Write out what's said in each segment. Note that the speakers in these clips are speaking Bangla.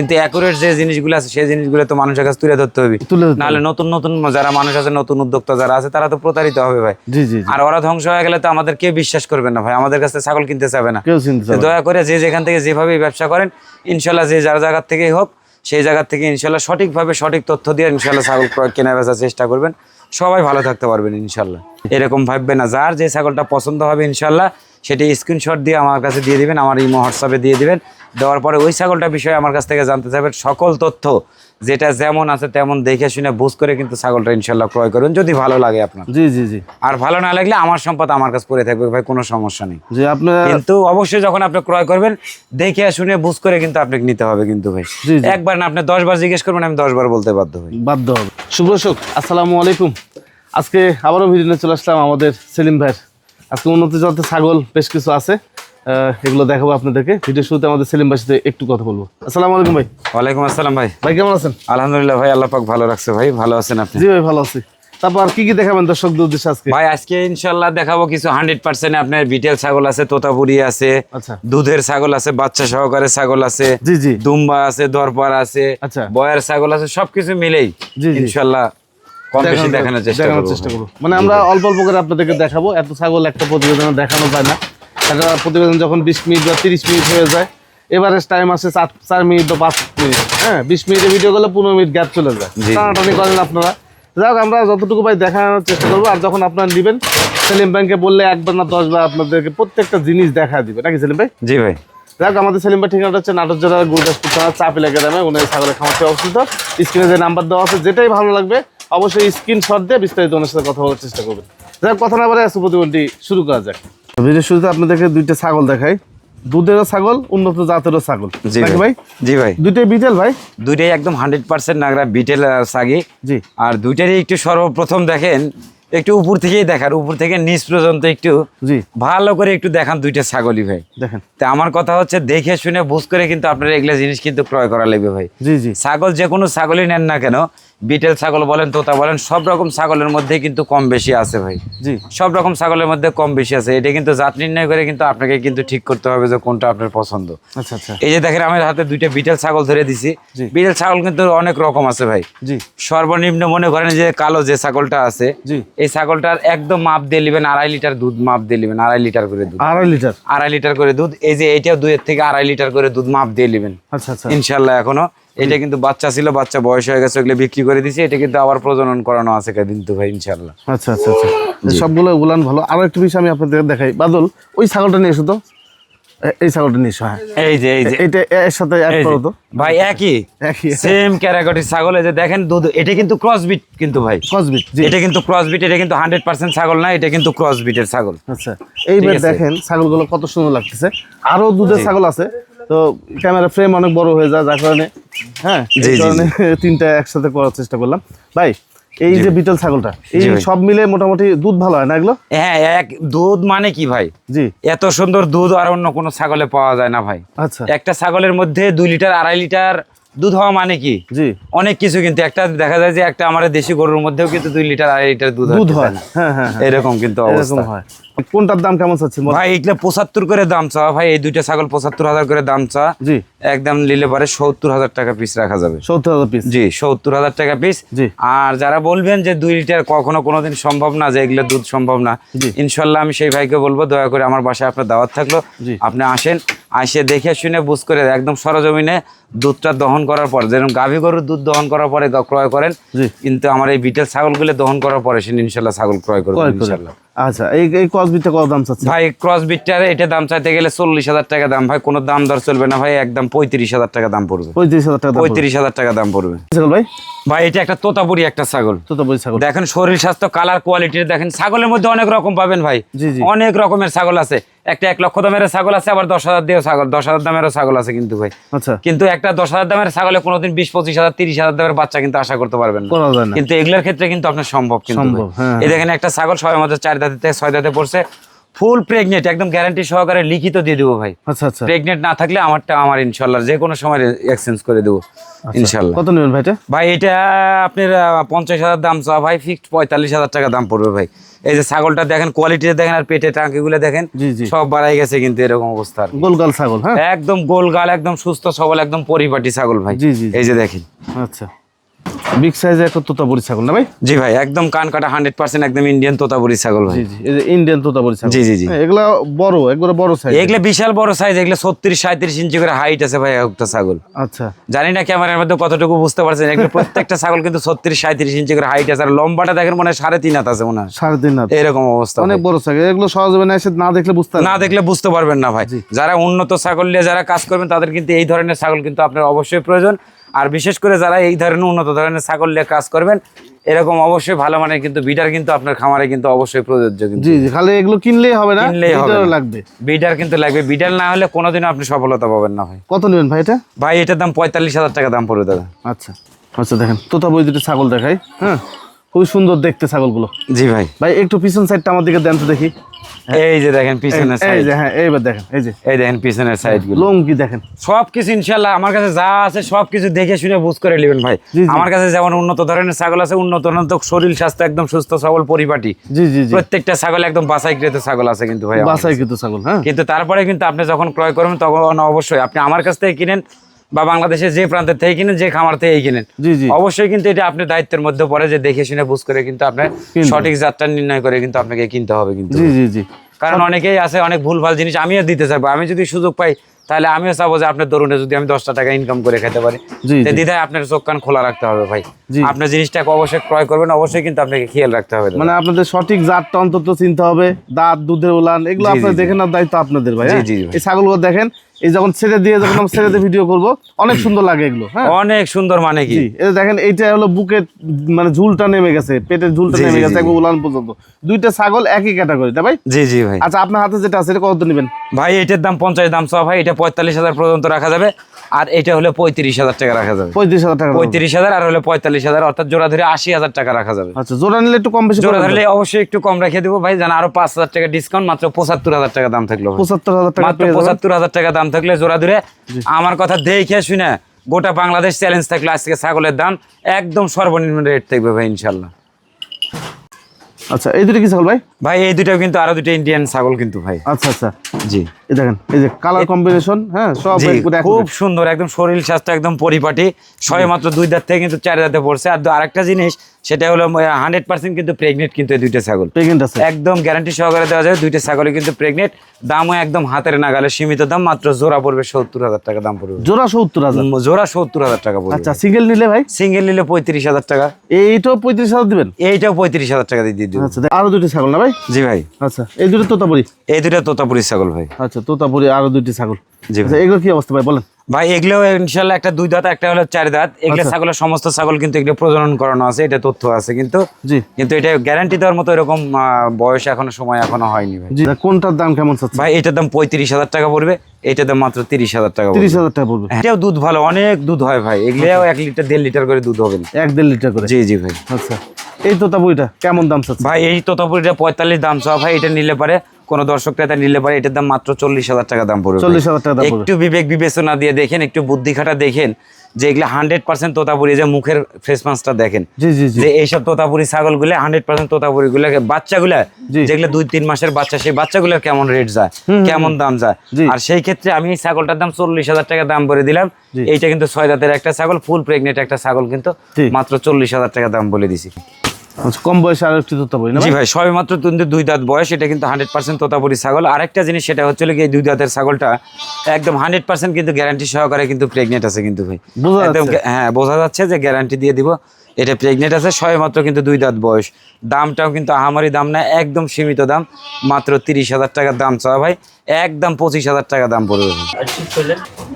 কিন্তু অ্যাকুরেট যে জিনিসগুলো আছে সেই জিনিসগুলো তো মানুষের কাছে তুলে ধরতে হবে। নাহলে নতুন নতুন যারা মানুষ আছে নতুন উদ্যোক্তা যারা আছে তারা তো প্রতারিত হবে ভাই। আর ওরা ধ্বংস হয়ে গেলে তো আমাদের কেউ বিশ্বাস করবে না ভাই। আমাদের কাছে ছাগল কিনতে চাবে না। দয়া করে যে যেখান থেকে যেভাবে ব্যবসা করেন ইনশাল্লাহ যে যার জায়গার থেকেই হোক সেই জায়গার থেকে ইনশাল্লাহ সঠিকভাবে সঠিক তথ্য দিয়ে ইনশাল্লাহ ছাগল কেনা বেচার চেষ্টা করবেন। সবাই ভালো থাকতে পারবেন ইনশাল্লাহ। এরকম ভাববে না। যার যে ছাগলটা পছন্দ হবে ইনশাল্লাহ সেটি স্ক্রিনশট দিয়ে আমার কাছে দিয়ে দিবেন আমার ইমো হোয়াটসঅ্যাপে দিয়ে দিবেন। দেওয়ার পরে ওই ছাগলটা বিষয়ে আমার কাছ থেকে জানতে চাইবেন সকল তথ্য। যেটা যেমন আছে তেমন দেখে শুনে বুঝ করে কিন্তু ছাগলটা ইনশাল্লাহ ক্রয় করবেন যদি ভালো লাগে আপনার। জি জি জি। আর ভালো না লাগলে আমার সম্পদ আমার কাছে পড়ে থাকবে ভাই কোনো সমস্যা নেই। যে আপনার কিন্তু অবশ্যই যখন আপনি ক্রয় করবেন দেখে শুনে বুঝ করে কিন্তু আপনাকে নিতে হবে কিন্তু ভাই। জি, জি। একবার না আপনি দশ বার জিজ্ঞেস করবেন আমি দশ বার বলতে বাধ্য হই। বাধ্য হবে। সুপ্রশোক আসসালামু আলাইকুম। আজকে আবারও ভিডিও চলে আসলাম আমাদের সেলিম ভাইয়ের আজকে উন্নতি জাতের ছাগল বেশ কিছু আছে। এগুলো দেখাবো আপনাদেরকে। ভিডিও শুরুতে আমাদের সেলিম ভাইয়ের সাথে একটু কথা বলব। আসসালামু আলাইকুম ভাই। ওয়ালাইকুম আসসালাম ভাই। ভাই কেমন আছেন? আলহামদুলিল্লাহ ভাই আল্লাহ পাক ভালো রাখছে ভাই। ভালো আছেন আপনি? জি ভাই ভালো আছি। তারপর কি কি দেখাবেন দর্শকদের উদ্দেশ্যে আজকে? ভাই আজকে ইনশাল্লাহ দেখাবো কিছু হান্ড্রেড পার্সেন্ট আপনার বিটেল ছাগল আছে তোতাপুরি আছে আচ্ছা। দুধের ছাগল আছে বাচ্চা সহকারে ছাগল আছে জি জি। দুম্বা আছে দরপার আছে আচ্ছা। বয়ের ছাগল আছে সবকিছু মিলেই জি, জি। ইনশাল্লাহ কম বেশি দেখানোর চেষ্টা দেখানোর করব। চেষ্টা করব। মানে আমরা অল্প অল্প করে আপনাদেরকে দেখাবো। এত ছাগল একটা প্রতিবেদনে দেখানো যায় না। একটা প্রতিবেদন যখন বিশ মিনিট বা তিরিশ মিনিট হয়ে যায় এভারেজ টাইম আছে চার চার মিনিট বা পাঁচ মিনিট। হ্যাঁ বিশ মিনিটের ভিডিও করলে পনেরো মিনিট গ্যাপ চলে যায়। টানাটানি করেন আপনারা। যাই আমরা যতটুকু ভাই দেখানোর চেষ্টা করব। আর যখন আপনারা নেবেন সেলিম ব্যাংকে বললে একবার না দশ বার আপনাদেরকে প্রত্যেকটা জিনিস দেখা দিবে। নাকি সেলিম ভাই? জি ভাই। যাই আমাদের সেলিম ভাই ঠিকানাটা হচ্ছে নাটক জেলা গুরুদাসপুর থানা চাপ এলাকা দামে উনি ছাগলের খামারটি অবস্থিত। স্ক্রিনে যে নাম্বার দেওয়া আছে যেটাই ভালো লাগবে অবশ্যই স্ক্রিনশট দিয়ে বিস্তারিত ওনার সাথে কথা বলার চেষ্টা করবেন। যাই হোক কথা না বলে প্রতিবন্ধী শুরু করা যাক। ভিডিও শুরুতে আপনাদেরকে দুইটা ছাগল দেখাই। দুধেরও ছাগল উন্নত জাতেরও ছাগল। জি ভাই। ভাই? জি ভাই। দুইটাই বিটেল ভাই? দুইটাই একদম হান্ড্রেড পার্সেন্ট নাগরা বিটেল আর সাগি। জি। আর দুইটারই একটু সর্বপ্রথম দেখেন একটু উপর থেকেই দেখার উপর থেকে নিচ পর্যন্ত একটু জি। ভালো করে একটু দেখান দুইটা ছাগলই ভাই। দেখেন। তা আমার কথা হচ্ছে দেখে শুনে বুঝ করে কিন্তু আপনার এগুলা জিনিস কিন্তু ক্রয় করা লাগবে ভাই। জি জি। ছাগল যে কোনো ছাগলই নেন না কেন বিটেল ছাগল বলেন তোতা বলেন সব রকম ছাগলের মধ্যে কিন্তু কম বেশি আছে ভাই। জি। সব রকম ছাগলের মধ্যে কম বেশি আছে। এটা কিন্তু জাত নির্ণয় করে কিন্তু আপনাকে কিন্তু ঠিক করতে হবে যে কোনটা আপনার পছন্দ। আচ্ছা আচ্ছা। এই যে দেখেন আমার হাতে দুইটা বিটেল ছাগল ধরে দিছি। বিটেল ছাগল কিন্তু অনেক রকম আছে ভাই। জি। সর্বনিম্ন মনে করেন যে কালো যে ছাগলটা আছে জি। এই ছাগলটার একদম মাপ দিয়ে নেবেন আড়াই লিটার দুধ মাপ দিয়ে নেবেন আড়াই লিটার করে দুধ। আড়াই লিটার? আড়াই লিটার করে দুধ এই যে এইটাও দুইয়ের থেকে আড়াই লিটার করে দুধ মাপ দিয়ে নেবেন। আচ্ছা আচ্ছা। ইনশাল্লাহ এখনও। এটা কিন্তু বাচ্চা ছিল বাচ্চা বয়স হয়ে গেছে ওগুলো বিক্রি করে দিছি। এটা কিন্তু আবার প্রজনন করানো আছে কিন্তু ভাই ইনশাল্লাহ আচ্ছা আচ্ছা আচ্ছা। সবগুলো উলান ভালো। আরও একটু বিষয় আমি আপনাদের দেখাই। বাদল ওই ছাগলটা নিয়ে এসো তো। এই ছাগলটা নিয়ে এসো হ্যাঁ। এই যে এই যে। এইটা এর সাথে অ্যাড করো তো। ভাই একই? একই। সেম ক্যারাগটি ছাগল এই যে দেখেন দুধ এটা কিন্তু ক্রস বিট কিন্তু ভাই। কসবিট জি। এটা কিন্তু ক্রস বিট এটা কিন্তু হান্ড্রেড পার্সেন্ট ছাগল না এটা কিন্তু ক্রস বিটের ছাগল। আচ্ছা। এইবার। দেখেন ছাগলগুলো কত সুন্দর লাগতেছে। আরও দুধের ছাগল আছে। তো ক্যামেরা ফ্রেম অনেক বড় হয়ে যায় যার কারণে হ্যাঁ? এই কারণে তিনটা একসাথে করার চেষ্টা করলাম। ভাই এই যে বিটল ছাগলটা এই সব মিলে মোটামুটি দুধ ভালো হয় না এগুলো? হ্যাঁ এক দুধ মানে কি ভাই? জি। এত সুন্দর দুধ আর অন্য কোনো ছাগলে পাওয়া যায় না ভাই। আচ্ছা। একটা ছাগলের মধ্যে দুই লিটার আড়াই লিটার দুধ হওয়া মানে কি? জি। অনেক কিছু কিন্তু একটা দেখা যায় যে একটা আমার দেশি গরুর মধ্যেও কিন্তু দুই লিটার আড়াই লিটার দুধ দুধ হয়। হ্যাঁ হ্যাঁ হ্যাঁ। এরকম কিন্তু অবস্থা। হয়। কোনটার দাম কেমন চাচ্ছি ভাই এগুলো পঁচাত্তর করে দাম চা। ভাই এই দুইটা ছাগল পঁচাত্তর হাজার করে দাম চা। জি। একদম নিলে পরে সত্তর হাজার টাকা পিস রাখা যাবে। সত্তর হাজার পিস জি সত্তর হাজার টাকা পিস জি। আর যারা বলবেন যে দুই লিটার কখনো কোনোদিন সম্ভব না যে এগুলো দুধ সম্ভব না ইনশাল্লাহ আমি সেই ভাইকে বলব দয়া করে আমার বাসায় আপনার দাওয়াত থাকল। আপনি আসেন আসে দেখে শুনে বুঝ করে একদম সরজমিনে দুধটা দহন করার পর যেরকম গাভী গরুর দুধ দহন করার পরে ক্রয় করেন কিন্তু আমার এই বিটেল ছাগলগুলো দহন করার পরে সে ইনশাল্লাহ ছাগল ক্রয় করবেন ইনশাল্লাহ। আচ্ছা এই এই ক্রসবিটটা কত দাম চাচ্ছে ভাই ক্রসবিটটার এটা দাম চাইতে গেলে চল্লিশ হাজার টাকা দাম। ভাই কোনো দাম দর চলবে না ভাই একদম পঁয়ত্রিশ হাজার টাকা দাম পড়বে। পঁয়ত্রিশ হাজার টাকা দাম পড়বে। পঁয়ত্রিশ হাজার টাকা দাম পড়বে। ভাই? ভাই এটা একটা তোতাপুরি একটা ছাগল। তো তো ছাগল। দেখেন শরীর স্বাস্থ্য কালার কোয়ালিটির দেখেন ছাগলের মধ্যে অনেক রকম পাবেন ভাই। অনেক রকমের ছাগল আছে। একটা এক লক্ষ দামের ছাগল আছে আবার দশ হাজার দিয়েও ছাগল দশ হাজার দামেরও ছাগল আছে কিন্তু ভাই। আচ্ছা। কিন্তু একটা দশ হাজার দামের ছাগলে কোনোদিন বিশ পঁচিশ হাজার তিরিশ হাজার দামের বাচ্চা কিন্তু আশা করতে পারবেন না। কিন্তু এগুলোর ক্ষেত্রে কিন্তু আপনার সম্ভব কিন্তু সম্ভব, হ্যাঁ, এই দেখেন একটা ছাগল সবাই মধ্যে চার দাঁতে থেকে ছয় দাঁতে পড়ছে। ফুল প্রেগনেন্ট একদম গ্যারান্টি সহকারে লিখিত দিয়ে দেবো ভাই। আচ্ছা আচ্ছা। প্রেগনেন্ট না থাকলে আমারটা আমার ইনশাল্লাহ যে কোনো সময় এক্সচেঞ্জ করে দেবো ইনশাল্লাহ। কত নেবেন ভাইটা ভাই এটা আপনার পঞ্চাশ হাজার দাম চাওয়া ভাই ফিক্সড পঁয়তাল্লিশ হাজার টাকা দাম পড়বে ভাই। এই যে ছাগলটা দেখেন কোয়ালিটিটা দেখেন আর পেটে টাঙ্কিগুলো দেখেন। সব বাড়াই গেছে কিন্তু এরকম অবস্থা। গোলগাল ছাগল হ্যাঁ? একদম গোলগাল একদম সুস্থ সবল একদম পরিপাটি ছাগল ভাই। এই যে দেখেন। আচ্ছা। বিগ সাইজের একটা তোতাপুরি ছাগল না ভাই? জি ভাই একদম কান কাটা হান্ড্রেড পার্সেন্ট একদম ইন্ডিয়ান তোতাপুরি ছাগল ভাই। ইন্ডিয়ান তোতাপুরি ছাগল। জি, জি, জি। হ্যাঁ, এগুলা বড় একবারে বড় সাইজ এগুলো বিশাল বড় সাইজ এগুলো ছত্রিশ সাঁত্রিশ ইঞ্চি করে হাইট আছে ভাই একটা ছাগল। আচ্ছা। জানি না ক্যামেরার মধ্যে কতটুকু বুঝতে পারছেন এগুলো প্রত্যেকটা ছাগল কিন্তু ছত্রিশ সাঁত্রিশ ইঞ্চি করে হাইট আছে আর লম্বাটা দেখেন মনে হয় সাড়ে তিন হাত আছে মনে হয়। সাড়ে তিন হাত। এরকম অবস্থা অনেক বড় ছাগল এগুলো সহজে না এসে না দেখলে বুঝতে না দেখলে বুঝতে পারবেন না ভাই। যারা উন্নত ছাগল নিয়ে যারা কাজ করবেন তাদের কিন্তু এই ধরনের ছাগল কিন্তু আপনার অবশ্যই প্রয়োজন। আর বিশেষ করে যারা এই ধরনের উন্নত ধরনের ছাগল নিয়ে কাজ করবেন এরকম অবশ্যই ভালো মানের কিন্তু বিডার কিন্তু আপনার খামারে কিন্তু অবশ্যই প্রযোজ্য কিন্তু। জি খালি এগুলো কিনলেই হবে না কিনলেই হবে লাগবে। বিটার কিন্তু লাগবে। বিডার না হলে কোনোদিনও আপনি সফলতা পাবেন না ভাই। কত নেবেন ভাই এটা? ভাই এটার দাম পঁয়তাল্লিশ হাজার টাকা দাম পড়বে দাদা আচ্ছা আচ্ছা দেখেন তোতাপুরি দুটো ছাগল দেখাই হ্যাঁ? খুবই সুন্দর দেখতে ছাগলগুলো। জি ভাই। ভাই একটু পিছন সাইডটা আমার দিকে দেন তো দেখি। এই যে দেখেন পিছনের এই সাইড যে হ্যাঁ এইবার দেখেন এই যে। এই দেখেন পিছনের লোম দেখেন। সব কিছু ইনশাল্লাহ আমার কাছে যা আছে সব কিছু দেখে শুনে বুঝ করে নেবেন ভাই। আমার কাছে যেমন উন্নত ধরনের ছাগল আছে উন্নত উন্নত শরীর স্বাস্থ্য একদম সুস্থ সবল পরিপাটি। জি জি জি। প্রত্যেকটা ছাগল একদম বাসাইকৃত ছাগল আছে কিন্তু ভাই আমার বাসাই কাছে। কিন্তু ছাগল হ্যাঁ। কিন্তু তারপরে কিন্তু আপনি যখন ক্রয় করবেন তখন অবশ্যই আপনি আমার কাছ থেকে কিনেন বা বাংলাদেশের যে প্রান্তের থেকে কিনেন যে খামার থেকে কিনেন। অবশ্যই কিন্তু এটা আপনার দায়িত্বের মধ্যে পড়ে যে দেখে শুনে বুঝ করে কিন্তু আপনার সঠিক যাত্রা নির্ণয় করে কিন্তু আপনাকে কিনতে হবে কিন্তু। জি জি জি। কারণ অনেকেই আছে অনেক ভুলভাল জিনিস আমিও দিতে চাইব। আমি যদি সুযোগ পাই তাহলে আমিও চাবো যে আপনার দরুনে যদি আমি দশটা টাকা ইনকাম করে খেতে পারি। দিদাই দিদায় আপনার চোখ কান খোলা রাখতে হবে ভাই। আপনার জিনিসটাকে অবশ্যই ক্রয় করবেন অবশ্যই কিন্তু আপনাকে খেয়াল রাখতে হবে মানে আপনাদের সঠিক জাতটা অন্তত চিনতে হবে দাঁত দুধের উলান এগুলো আপনার দেখে নেওয়ার দায়িত্ব আপনাদের ভাই হ্যাঁ? ভাই। এই ছাগলগুলো দেখেন এই যখন ছেড়ে দিয়ে যখন আমরা ছেড়ে দিয়ে ভিডিও করব অনেক সুন্দর লাগে এগুলো হ্যাঁ? অনেক সুন্দর মানে কি? দেখেন এইটা হলো বুকের মানে ঝুলটা নেমে গেছে পেটের ঝুলটা নেমে গেছে একবার উলান পর্যন্ত। দুইটা ছাগল একই ক্যাটাগরি তাই ভাই? জি জি ভাই। আচ্ছা আপনার হাতে যেটা আছে এটা কত নেবেন ভাই এটার দাম পঞ্চাশ দাম সব ভাই এটা পঁয়তাল্লিশ হাজার পর্যন্ত রাখা যাবে। আর এটা হলো পঁয়ত্রিশ হাজার টাকা রাখা যাবে। পঁয়ত্রিশ হাজার টাকা পঁয়ত্রিশ হাজার আর হলো পঁয়তাল্লিশ হাজার অর্থাৎ জোড়া ধরে আশি হাজার টাকা রাখা যাবে। আচ্ছা জোড়া নিলে একটু কম বেশি জোড়া ধরলে অবশ্যই একটু কম রেখে দেবো ভাই জানা আরও পাঁচ হাজার টাকা ডিসকাউন্ট মাত্র পঁচাত্তর হাজার টাকা দাম থাকল পঁচাত্তর হাজার টাকা মাত্র পঁচাত্তর হাজার টাকা দাম থাকলে জোড়া ধরে। আমার কথা দেখে শুনে গোটা বাংলাদেশ চ্যালেঞ্জ থাকলে আজকে ছাগলের দাম। একদম সর্বনিম্ন রেট থাকবে ভাই ইনশাল্লাহ আচ্ছা এই দুটো কি ছাগল ভাই? ভাই এই দুটো কিন্তু আরও দুটো ইন্ডিয়ান ছাগল কিন্তু ভাই। আচ্ছা আচ্ছা। জি। এই দেখেন এই যে কালার কম্বিনেশন হ্যাঁ সব খুব সুন্দর একদম শরীর স্বাস্থ্য একদম পরিপাটি। ছয় মাত্র দুই দাঁত থেকে কিন্তু চার দাঁতে পড়ছে। আর আরেকটা জিনিস সেটা হলো হান্ড্রেড পার্সেন্ট কিন্তু প্রেগনেন্ট কিন্তু এই দুইটা ছাগল। প্রেগনেন্ট আছে। একদম গ্যারান্টি সহকারে দেওয়া যায় দুইটা ছাগলে কিন্তু প্রেগনেন্ট দামও একদম হাতের নাগালে সীমিত দাম মাত্র জোড়া পড়বে সত্তর হাজার টাকা দাম পড়বে। জোড়া সত্তর হাজার? জোড়া সত্তর হাজার টাকা পড়বে। আচ্ছা সিঙ্গেল নিলে ভাই? সিঙ্গেল নিলে পঁয়ত্রিশ হাজার টাকা। এইটাও পঁয়ত্রিশ হাজার দিবেন? এইটাও পঁয়ত্রিশ হাজার টাকা দিয়ে দিয়ে দিব। আচ্ছা আরও দুটি ছাগল না ভাই? জি ভাই। আচ্ছা এই দুটো তোতাপুরি? এই দুটা তোতাপুরি ছাগল ভাই। আচ্ছা তোতাপুরি আরও দুটি ছাগল। এগুলো কি অবস্থা ভাই বলেন। ভাই এগুলো ইনশাল্লাহ একটা দুই দাঁত একটা হলো চার দাঁত। এগুলো আচ্ছা। ছাগলের সমস্ত ছাগল কিন্তু এগুলো প্রজনন করানো আছে এটা তথ্য আছে কিন্তু। জি। কিন্তু এটা গ্যারান্টি দেওয়ার মতো এরকম বয়স এখনও সময় এখনও হয়নি ভাই। কোনটার দাম কেমন ভাই এটার দাম পঁয়ত্রিশ হাজার টাকা পড়বে এটার দাম মাত্র তিরিশ হাজার টাকা পড়বে। তিরিশ হাজার টাকা পড়বে। এটাও দুধ ভালো অনেক দুধ হয় ভাই। এগুলোও এক লিটার দেড় লিটার করে দুধ হবে। না। এক দেড় লিটার করে? জি জি ভাই। আচ্ছা। এই তোতাপুরিটা কেমন দাম চাচ্ছে ভাই এই তোতাপুরিটা পঁয়তাল্লিশ দাম চাওয়া ভাই এটা নিলে পারে কোনো দর্শক ক্রেতা নিলে পারে এটার দাম মাত্র চল্লিশ হাজার টাকা দাম পড়বে চল্লিশ হাজার টাকা একটু বিবেক বিবেচনা দিয়ে দেখেন একটু বুদ্ধি খাটা দেখেন যে এগুলো হান্ড্রেড পার্সেন্ট তোতাপুরি যে মুখের ফেস মাস্কটা দেখেন যে এইসব তোতাপুরি ছাগলগুলো হান্ড্রেড পার্সেন্ট তোতাপুরি গুলো বাচ্চাগুলা। যেগুলো দুই তিন মাসের বাচ্চা সেই বাচ্চাগুলোর কেমন রেট যায় কেমন দাম যায়। আর সেই ক্ষেত্রে আমি এই ছাগলটার দাম চল্লিশ হাজার টাকা দাম বলে দিলাম। এইটা কিন্তু ছয় দাঁতের একটা ছাগল ফুল প্রেগনেন্ট একটা ছাগল কিন্তু মাত্র চল্লিশ হাজার টাকা দাম বলে দিছি। কম বয়সে আর একটি তোতাপুরি না জি ভাই? সবে মাত্র কিন্তু দুই দাঁত বয়স এটা কিন্তু হান্ড্রেড পার্সেন্ট তোতাপুরি ছাগল। আরেকটা জিনিস সেটা হচ্ছে কি এই দুই দাঁতের ছাগলটা একদম হান্ড্রেড পার্সেন্ট কিন্তু গ্যারান্টি সহকারে কিন্তু প্রেগনেন্ট আছে কিন্তু ভাই। বোঝা একদম হ্যাঁ বোঝা যাচ্ছে যে গ্যারান্টি দিয়ে দিব। এটা প্রেগনেন্ট আছে সবে মাত্র কিন্তু দুই দাঁত বয়স। দামটাও কিন্তু আহামারি দাম না একদম সীমিত দাম মাত্র তিরিশ হাজার টাকার দাম চাওয়া ভাই একদম পঁচিশ হাজার টাকা দাম পড়বে।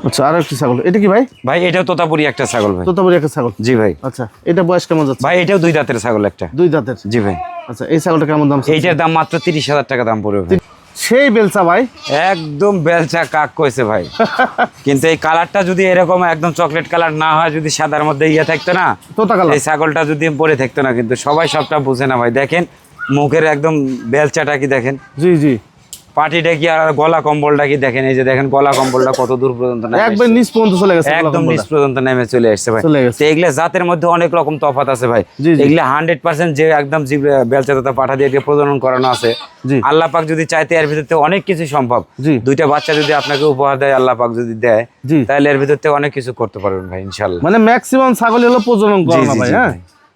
আচ্ছা আরও একটি ছাগল। এটা কি ভাই? ভাই এটাও তোতাপুরি একটা ছাগল ভাই। তোতাপুরি একটা ছাগল। জি ভাই। আচ্ছা এটা বয়স কেমন যাচ্ছে? ভাই এটাও দুই দাঁতের ছাগল একটা। দুই দাঁতের? জি ভাই। আচ্ছা এই ছাগলটা কেমন দাম এইটার দাম মাত্র তিরিশ হাজার টাকা দাম পড়বে সেই বেলচা ভাই? একদম বেলচা কাক কইছে ভাই। কিন্তু এই কালারটা যদি এরকম একদম চকলেট কালার না হয় যদি সাদার মধ্যে ইয়ে থাকতো না এই ছাগলটা যদি পরে থাকতো না কিন্তু সবাই সবটা বুঝে না ভাই। দেখেন মুখের একদম বেলচাটা কি দেখেন? জি জি। পাটিটা কি আর গলা কম্বলটা কি দেখেন? এই যে দেখেন গলা কম্বলটা কত দূর পর্যন্ত একবার নিচ পর্যন্ত চলে গেছে একদম নিচ পর্যন্ত নেমে চলে এসছে ভাই। তো এগুলা জাতের মধ্যে অনেক রকম তফাত আছে ভাই। এগুলা হান্ড্রেড পার্সেন্ট যে একদম বেলচাতা পাঠা দিয়ে প্রজনন করানো আছে। আল্লাহ পাক যদি চাইতে এর ভিতর অনেক কিছু সম্ভব। দুইটা বাচ্চা যদি আপনাকে উপহার দেয় আল্লাহ পাক যদি দেয় তাহলে এর ভিতর অনেক কিছু করতে পারবেন ভাই ইনশাল্লাহ মানে ম্যাক্সিমাম ছাগল হলো প্রজনন করানো ভাই হ্যাঁ?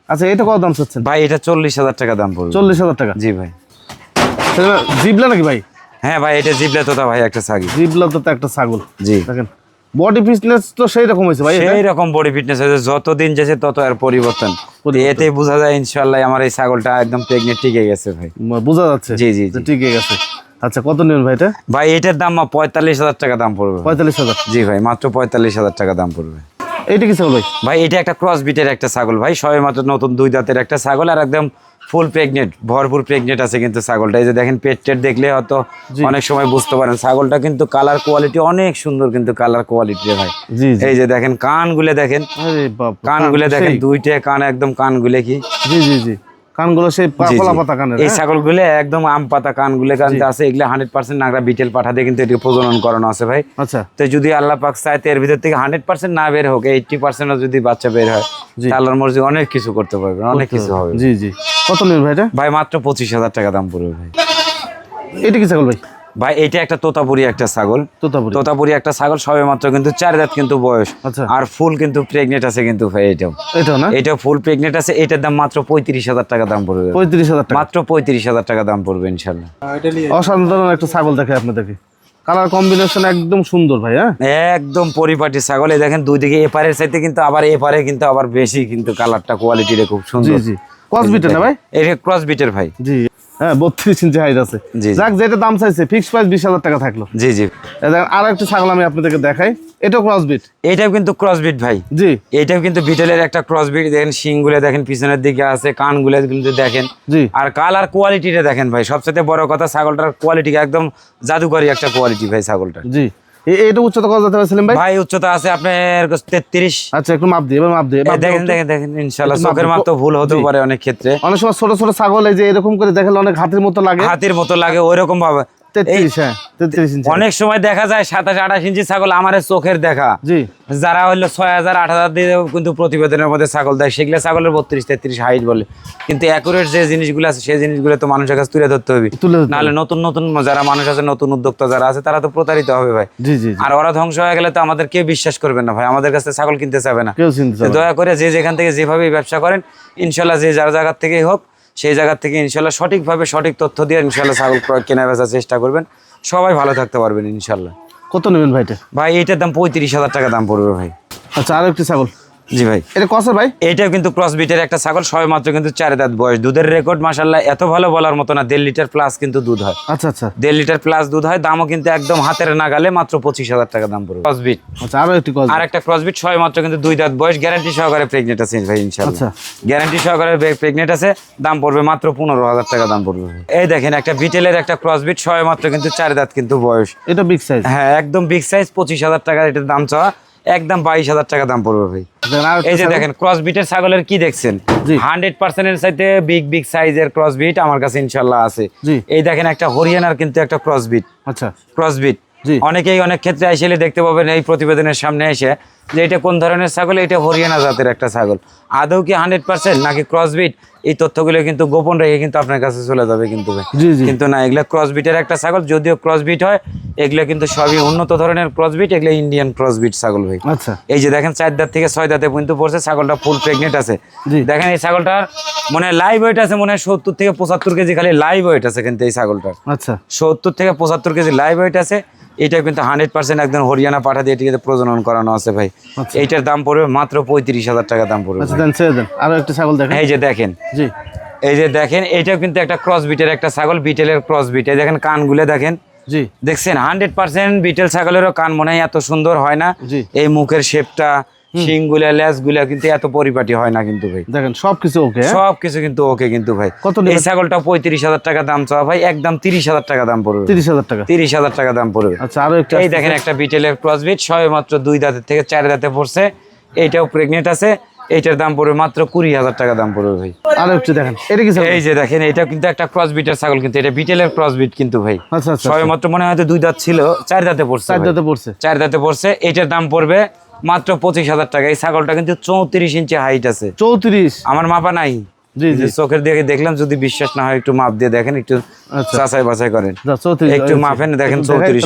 আচ্ছা এটা কত দাম চাচ্ছেন? ভাই এটা চল্লিশ হাজার টাকা দাম পড়বে। চল্লিশ হাজার টাকা। জি ভাই। জিবলা নাকি ভাই? হ্যাঁ ভাই এটা জিবলে তোতা ভাই একটা সাগি জিবলা তো তো একটা ছাগল। জি। দেখেন বডি ফিটনেস তো সেই রকম হয়েছে ভাই সেই রকম বডি ফিটনেস হয়েছে যত দিন যাচ্ছে তত আর পরিবর্তন। এতে বোঝা যায় ইনশাল্লাহ আমার এই ছাগলটা একদম প্রেগনেন্ট টিকে গেছে ভাই। বোঝা যাচ্ছে জি, জি। ঠিকই গেছে। আচ্ছা কত নেবেন ভাই এটা? ভাই এটার দাম পঁয়তাল্লিশ হাজার টাকা দাম পড়বে। পঁয়তাল্লিশ হাজার। জি ভাই মাত্র পঁয়তাল্লিশ হাজার টাকা দাম পড়বে। এটা কি ছাগল ভাই? ভাই এটা একটা ক্রস বিটের একটা ছাগল ভাই সবে মাত্র নতুন দুই দাঁতের একটা ছাগল আর একদম ফুল প্রেগনেন্ট ভরপুর প্রেগনেন্ট আছে কিন্তু ছাগলটা। এই যে দেখেন পেট টেট দেখলে হয়তো অনেক সময় বুঝতে পারেন ছাগলটা কিন্তু কালার কোয়ালিটি অনেক সুন্দর কিন্তু কালার কোয়ালিটি ভাই। এই যে দেখেন কানগুলো দেখেন কানগুলো দেখেন দুইটা কান একদম কানগুলো কি? জি জি জি। কানগুলো সেই। কলা পাতা কানের এই হ্যাঁ? ছাগলগুলো একদম আম পাতা কানগুলো কানতে আছে এগুলো হান্ড্রেড পার্সেন্ট নাগরা বিটেল পাঠা দিয়ে কিন্তু এটি প্রজনন করানো আছে ভাই। আচ্ছা। তো যদি আল্লাহ পাক চায় তো এর ভিতর থেকে হান্ড্রেড পার্সেন্ট না বের হোক এইটটি পার্সেন্টও যদি বাচ্চা বের হয় আল্লাহর মর্জি অনেক কিছু করতে পারবেন অনেক কিছু হবে। জি জি। কত নেবেন ভাই এটা? ভাই মাত্র পঁচিশ হাজার টাকা দাম পড়বে ভাই। এটা কি ছাগল ভাই? ভাই এটা একটা তোতাপুরি একটা ছাগল। তোতাপুরি। তোতাপুরি একটা ছাগল সবে মাত্র কিন্তু চার দাঁত কিন্তু বয়স। আচ্ছা। আর ফুল কিন্তু প্রেগনেন্ট আছে কিন্তু ভাই এটাও। এটা না? এটা ফুল প্রেগনেন্ট আছে এটার দাম মাত্র পঁয়ত্রিশ হাজার টাকা দাম পড়বে। পঁয়ত্রিশ হাজার টাকা। মাত্র পঁয়ত্রিশ হাজার টাকা দাম পড়বে ইনশাল্লাহ। অসাধারণ একটা ছাগল দেখে আপনাদেরকে। কালার কম্বিনেশন একদম সুন্দর ভাই হ্যাঁ? একদম পরিপাটি ছাগল। এই দেখেন দুই দিকে এপারের চাইতে কিন্তু আবার এপারে কিন্তু আবার বেশি কিন্তু কালারটা কোয়ালিটিটা খুব সুন্দর। জি জি। কসবিটের না ভাই? এটা ক্রস বিটের ভাই। জি হ্যাঁ বত্রিশ ইঞ্চি হাইট আছে। জি, জি। যাক যেটা দাম চাইছে প্রাইস বিশ হাজার টাকা থাকল। জি জি। আর একটা ছাগল আমি আপনাদেরকে দেখাই। ক্রসবিট এটাও কিন্তু ভাই। জি। কিন্তু বিটেলের একটা দেখেন শিংগুলো দেখেন পিছনের দিকে আছে কানগুলো কিন্তু দেখেন। জি। আর কালার কোয়ালিটিটা দেখেন ভাই সবচেয়ে বড় কথা ছাগলটার কোয়ালিটি একদম জাদুকরি একটা কোয়ালিটি ভাই ছাগলটা জি। এটা উচ্চতা কত যেতে পারছিলেন ভাই? ভাই উচ্চতা আছে আপনার তেত্রিশ। আচ্ছা একটু মাপ দিয়ে মাপ দিয়ে দেখেন। দেখেন দেখেন ইনশাআল্লাহ চোখের মাপ তো ভুল হতে পারে অনেক ক্ষেত্রে। অনেক সময় ছোট ছোট ছাগল এই যে এরকম করে দেখালে অনেক হাতির মতো লাগে। হাতির মতো লাগে ওইরকম ভাবে হ্যাঁ অনেক সময় দেখা যায় সাতাশ আঠাশ ইঞ্চি ছাগল আমার চোখের দেখা। জি। যারা হইল ছয় হাজার আট হাজার দিয়ে কিন্তু প্রতিবেদনের মধ্যে ছাগল দেয় সেগুলো ছাগলের বত্রিশ তেত্রিশ হাইট বলে। কিন্তু অ্যাকুরেট যে জিনিসগুলো আছে সেই জিনিসগুলো তো মানুষের কাছে তুলে ধরতে হবে। নাহলে নতুন নতুন যারা মানুষ আছে নতুন উদ্যোক্তা যারা আছে তারা তো প্রতারিত হবে ভাই। জি জি জি। আর ওরা ধ্বংস হয়ে গেলে তো আমাদের কেউ বিশ্বাস করবে না ভাই। আমাদের কাছে ছাগল কিনতে চাবে না। দয়া করে যে যেখান থেকে যেভাবে ব্যবসা করেন ইনশাল্লাহ যে যার জায়গার থেকেই হোক সেই জায়গা থেকে ইনশাল্লাহ সঠিকভাবে সঠিক তথ্য দিয়ে ইনশাল্লাহ ছাগল কেনা বেচার চেষ্টা করবেন। সবাই ভালো থাকতে পারবেন ইনশাল্লাহ। কত নেবেন ভাইটা ভাই এটার দাম পঁয়ত্রিশ হাজার টাকা দাম পড়বে ভাই। আচ্ছা আরও একটি ছাগল। জি ভাই। এটা কসের ভাই? এইটাও কিন্তু ক্রস বিটের একটা ছাগল সবে মাত্র কিন্তু চার দাঁত বয়স। দুধের রেকর্ড মাসাল্লাহ এত ভালো বলার মতো না দেড় লিটার প্লাস কিন্তু দুধ হয়। আচ্ছা আচ্ছা। দেড় লিটার প্লাস দুধ হয় দামও কিন্তু একদম হাতের নাগালে মাত্র পঁচিশ হাজার টাকা দাম পড়বে। ক্রস বিট আচ্ছা আরও একটি আর একটা ক্রস বিট সবে মাত্র কিন্তু দুই দাঁত বয়স। গ্যারান্টি সহকারে প্রেগনেন্ট আছে ভাই ইনশাল্লাহ আচ্ছা। গ্যারান্টি সহকারে প্রেগনেন্ট আছে দাম পড়বে মাত্র পনেরো হাজার টাকা দাম পড়বে এই দেখেন একটা বিটেলের একটা ক্রস বিট সবে মাত্র কিন্তু চার দাঁত কিন্তু বয়স। এটা বিগ সাইজ হ্যাঁ একদম বিগ সাইজ পঁচিশ হাজার টাকা এটার দাম চাওয়া। একদম বাইশ হাজার টাকা দাম পড়বে ভাই। এই যে দেখেন ক্রস বিটের ছাগলের কি দেখছেন? হান্ড্রেড পার্সেন্ট এর সাথে বিগ বিগ সাইজের ক্রস বিট আমার কাছে ইনশাল্লাহ আছে। এই দেখেন একটা হরিয়ানার কিন্তু একটা ক্রস বিট আচ্ছা। Cross breed. অনেকেই অনেক ক্ষেত্রে এসে দেখতে পাবেন এই প্রতিবেদনের সামনে এসে যে এটা কোন ধরনের ছাগল এটা হরিয়ানা জাতের একটা ছাগল। আদৌ কি হান্ড্রেড পার্সেন্ট নাকি ক্রস বিট এই তথ্যগুলো কিন্তু গোপন রেখে কিন্তু আপনার কাছে চলে যাবে কিন্তু কিন্তু না এগুলা ক্রস বিটের একটা ছাগল যদিও ক্রসবিট হয় এগুলো কিন্তু সবই উন্নত ধরনের ক্রসবিট এগুলো ইন্ডিয়ান ক্রসবিট ছাগল ভাই। আচ্ছা। এই যে দেখেন চার দাঁত থেকে ছয় দাঁতে পর্যন্ত পড়ছে ছাগলটা ফুল প্রেগনেন্ট আছে। দেখেন এই ছাগলটার মনে লাইভ ওয়েট আছে মনে হয় সত্তর থেকে পঁচাত্তর কেজি খালি লাইভ ওয়েট আছে কিন্তু এই ছাগলটার। আচ্ছা। সত্তর থেকে পঁচাত্তর কেজি লাইভ ওয়েট আছে এটা কিন্তু হান্ড্রেড পার্সেন্ট একদম হরিয়ানা পাঠা দিয়ে এটিকে প্রজনন করানো আছে ভাই। আচ্ছা। এইটার দাম পড়বে মাত্র পঁয়ত্রিশ হাজার টাকা দাম পড়বে আচ্ছা আরও একটি ছাগল দেখেন। এই যে দেখেন। জি। এই যে দেখেন এইটাও কিন্তু একটা ক্রস বিটের একটা ছাগল বিটেলের ক্রস বিটে এই দেখেন কানগুলো দেখেন। জি। দেখছেন হান্ড্রেড পার্সেন্ট বিটেল ছাগলেরও কান মনে হয় এত সুন্দর হয় না। এই মুখের শেপটা শিংগুলা লেজগুলা কিন্তু এত পরিপাটি হয় না কিন্তু ভাই। দেখেন সব কিছু ওকে সব কিছু কিন্তু ওকে কিন্তু ভাই। কত এই ছাগলটা পঁয়ত্রিশ হাজার টাকা দাম চাওয়া ভাই একদম তিরিশ হাজার টাকা দাম পড়বে। তিরিশ হাজার টাকা। তিরিশ হাজার টাকা দাম পড়বে। আচ্ছা আরও একটা এই দেখেন একটা বিটেলের ক্রস বিট সবে মাত্র দুই দাঁতের থেকে চার দাঁতে পড়ছে। এইটাও প্রেগনেন্ট আছে এইটার দাম পড়বে মাত্র কুড়ি হাজার টাকা দাম পড়বে ভাই। আরও একটু দেখেন এটা কি এই যে দেখেন এটা কিন্তু একটা ক্রস বিটের ছাগল কিন্তু এটা বিটেলের ক্রস বিট কিন্তু ভাই। আচ্ছা আচ্ছা সবে মাত্র মনে হয় দুই দাঁত ছিল চার দাঁতে পড়ছে চার। দাঁতে পড়ছে। চার দাঁতে পড়ছে এটার দাম পড়বে মাত্র পঁচিশ হাজার টাকা। এই ছাগলটা কিন্তু চৌত্রিশ ইঞ্চি হাইট আছে। চৌত্রিশ? আমার মাপা নাই। চোখের দিকে দেখলাম যদি বিশ্বাস না হয় একটু মাপ দিয়ে দেখেন একটু আচ্ছা। যাচাই বাছাই করেন। একটু। মাপেন দেখেন চৌত্রিশ?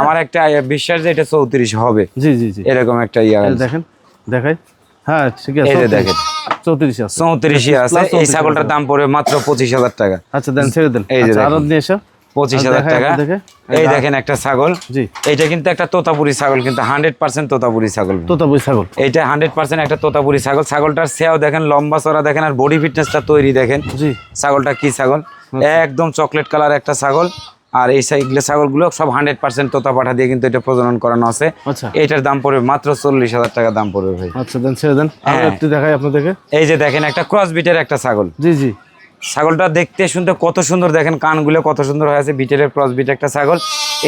আমার একটা বিশ্বাস যে এটা চৌত্রিশ হবে। জি জি জি। এরকম একটা ইয়া দেখেন দেখাই। হ্যাঁ ঠিক আছে এই দেখেন। চৌত্রিশ আছে। চৌত্রিশই আছে। এই ছাগলটার দাম পড়বে মাত্র পঁচিশ হাজার টাকা। আচ্ছা দেন ছেড়ে দেন। এই যে আচ্ছা, আরও নিয়ে এসো। পঁচিশ হাজার টাকা। এই দেখেন একটা ছাগল। জি। এইটা কিন্তু একটা তোতাপুরি ছাগল কিন্তু হান্ড্রেড পার্সেন্ট তোতাপুরি ছাগল। তোতা বই ছাগল। এইটা হান্ড্রেড পার্সেন্ট একটা তোতাপুরি ছাগল। ছাগলটার সেও দেখেন লম্বা চড়া দেখেন আর বডি ফিটনেসটা তৈরি দেখেন। ছাগলটা কি ছাগল? একদম চকলেট কালার একটা ছাগল। আর এই সাইগুলো ছাগলগুলো সব হান্ড্রেড পার্সেন্ট তোতা পাঠা দিয়ে কিন্তু এটা প্রজনন করানো আছে। আচ্ছা। এটার দাম পড়বে মাত্র চল্লিশ হাজার টাকা দাম পড়বে ভাই। আচ্ছা দেন ছেড়ে দেন। হ্যাঁ। একটু দেখাই আপনাদেরকে। এই যে দেখেন একটা ক্রস বিটের একটা ছাগল। জি জি। ছাগলটা দেখতে শুনতে কত সুন্দর দেখেন কানগুলো কত সুন্দর হয়েছে বিটেলের ক্রস বিট একটা ছাগল।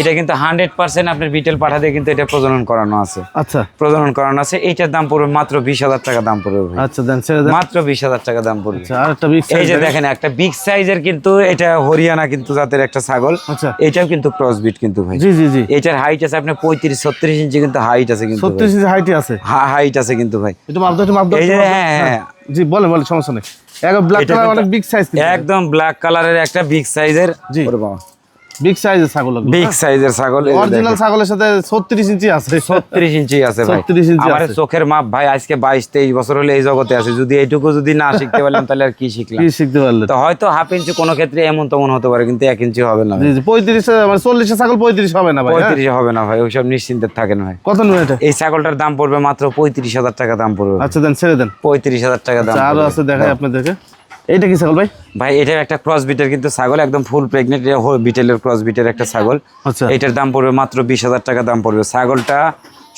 এটা কিন্তু হান্ড্রেড পার্সেন্ট আপনার বিটেল পাঠা দিয়ে কিন্তু এটা প্রজনন করানো আছে। আচ্ছা। প্রজনন করানো আছে। এইটার দাম পড়বে মাত্র বিশ হাজার টাকা দাম পড়বে আচ্ছা দেন ছেড়ে দেন। মাত্র বিশ হাজার টাকা দাম পড়বে। আচ্ছা এই যে দেখেন একটা বিগ সাইজের কিন্তু এটা হরিয়ানা কিন্তু জাতের একটা ছাগল। আচ্ছা। এটাও কিন্তু ক্রস বিট কিন্তু ভাই। জি জি জি। এটার হাইট আছে আপনার পঁয়ত্রিশ ছত্রিশ ইঞ্চি কিন্তু হাইট আছে কিন্তু ছত্রিশ ইঞ্চি হাইটে আছে? হাইট আছে কিন্তু ভাই। একটু মাপ দাও একটু মাপ দাও। হ্যাঁ, হ্যাঁ। জি বলেন বলেন সমস্যা নেই। একদম ব্ল্যাক কালার অনেক বিগ সাইজ একদম ব্ল্যাক কালারের একটা বিগ সাইজের জি। বিগ সাইজের ছাগল বিগ সাইজের ছাগল অরিজিনাল ছাগলের সাথে ছত্রিশ ইঞ্চি আছে। ছত্রিশ ইঞ্চি আছে ভাই। 36 ইঞ্চি আমার চোখের মাপ ভাই আজকে বাইশ তেইশ বছর হলে এই জগতে আছে। যদি এইটুকু যদি না শিখতে পারলাম তাহলে আর কি শিখলাম? কি শিখতে পারলেন তো হয়তো হাফ ইঞ্চি কোনো ক্ষেত্রে এমন তেমন হতে পারে কিন্তু এক ইঞ্চি হবে না জি জি পঁয়ত্রিশ মানে চল্লিশে ছাগল পঁয়ত্রিশ হবে না ভাই হ্যাঁ? পঁয়ত্রিশ হবে না ভাই ওইসব নিশ্চিন্তে থাকেন ভাই। কত এটা? এই ছাগলটার দাম পড়বে মাত্র পঁয়ত্রিশ হাজার টাকা দাম পড়বে আচ্ছা দেন ছেড়ে দেন। পঁয়ত্রিশ হাজার টাকা দাম আচ্ছা, আরও আছে দেখাই আপনাদেরকে। এইটা কি ছাগল ভাই? ভাই এটা একটা ক্রস বিটের কিন্তু ছাগল একদম ফুল প্রেগনেন্ট বিটেলের ক্রস বিটের একটা ছাগল। আচ্ছা। এটার দাম পড়বে মাত্র বিশ হাজার টাকা দাম পড়বে। ছাগলটা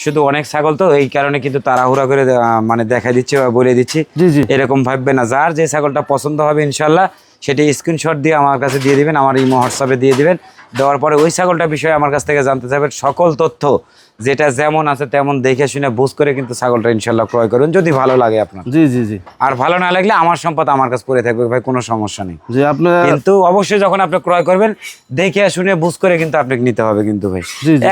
শুধু অনেক ছাগল তো এই কারণে কিন্তু তাড়াহুড়া করে মানে দেখা দিচ্ছে বা বলে দিচ্ছি। এরকম ভাববে না। যার যে ছাগলটা পছন্দ হবে ইনশাল্লাহ সেটি স্ক্রিনশট দিয়ে আমার কাছে দিয়ে দিবেন আমার ইমো হোয়াটসঅ্যাপে দিয়ে দিবেন। দেওয়ার পরে ওই ছাগলটা বিষয়ে আমার কাছ থেকে জানতে চাইবেন। সকল তথ্য যেটা যেমন আছে তেমন দেখে শুনে বুঝ করে কিন্তু ছাগলটা ইনশাল্লাহ ক্রয় করবেন যদি ভালো লাগে আপনার। জি জি জি। আর ভালো না লাগলে আমার সম্পদ আমার কাছে পড়ে থাকবে ভাই কোনো সমস্যা নেই। জি আপনার কিন্তু অবশ্যই যখন আপনি ক্রয় করবেন দেখে শুনে বুঝ করে কিন্তু আপনাকে নিতে হবে কিন্তু ভাই।